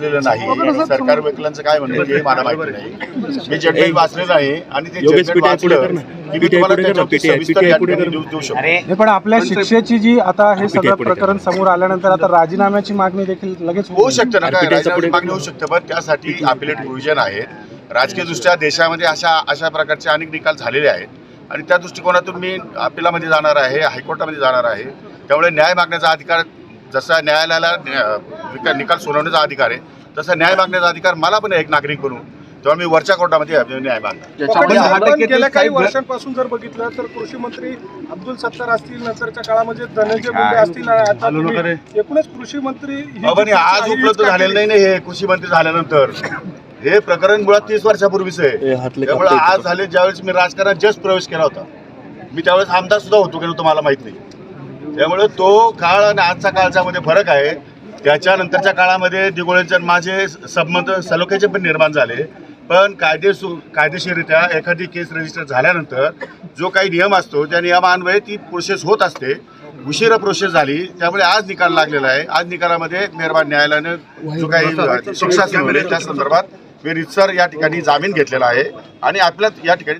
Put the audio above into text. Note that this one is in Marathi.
वाचलेलं नाही. सरकार वकिलांचं काय म्हणणं हे मला माहिती नाही. मी जडमेंट वाचलेलं आहे आणि ते कर वाचलं. की मी तुम्हाला त्याच्यावरती सविस्तर. देऊ देऊ शकतो. पण आपल्या शिक्षेची जी आता हे सगळं प्रकरण समोर आल्यानंतर आता राजीनाम्याची मागणी देखील लगेच होऊ शकतं ना काय राजीनाम्याची मागणी होऊ शकतं पण त्यासाठी अपिलेट प्रोव्हिजन आहेत. राजकीय दृष्ट्या देशामध्ये अशा अशा प्रकारचे अनेक निकाल झालेले आहेत. आणि त्या दृष्टिकोनातून मी अपिलामध्ये जाणार आहे हायकोर्टामध्ये जाणार आहे. त्यामुळे न्याय मागण्याचा अधिकार जसा न्यायालयाला न्या- निका- निकाल सुनावण्याचा अधिकार आहे. तसा न्याय मागण्याचा अधिकार मला पण आहे एक नागरिक म्हणून. तेव्हा मी वरच्या कोर्टामध्ये न्याय मागणार. गेल्या काही वर्षांपासून जर बघितलं तर कृषी मंत्री अब्दुल सत्तार असतील नंतरच्या काळामध्ये धनंजय मुंडे असतील एकूणच कृषी मंत्री आज उपलब्ध झालेलं नाही ना हे कृषी मंत्री झाल्यानंतर. हे प्रकरण मुळात तीस वर्षापूर्वीच आहे. त्यामुळे आज झाले ज्यावेळेस मी राजकारणात जस्ट प्रवेश केला होता मी त्यावेळेस आमदार सुद्धा होतो की मला माहीत नाही. त्यामुळे तो काळ आणि आजचा काळच्या मध्ये फरक आहे. त्याच्यानंतरच्या काळामध्ये दिगोळेंच्या माझे संबंध सलोख्याचे पण निर्माण झाले. पण कायदेसू कायदेशीररित्या एखादी केस रजिस्टर झाल्यानंतर जो काही नियम असतो त्या नियमान्वये ती प्रोसेस होत असते. उशिरा प्रोसेस झाली त्यामुळे आज निकाल लागलेला आहे. आज निकालामध्ये मेहरबान न्यायालयानं जो काही शिक्षा त्या संदर्भात मी रितसर या ठिकाणी जामीन घेतलेला आहे. आणि आपल्यात या ठिकाणी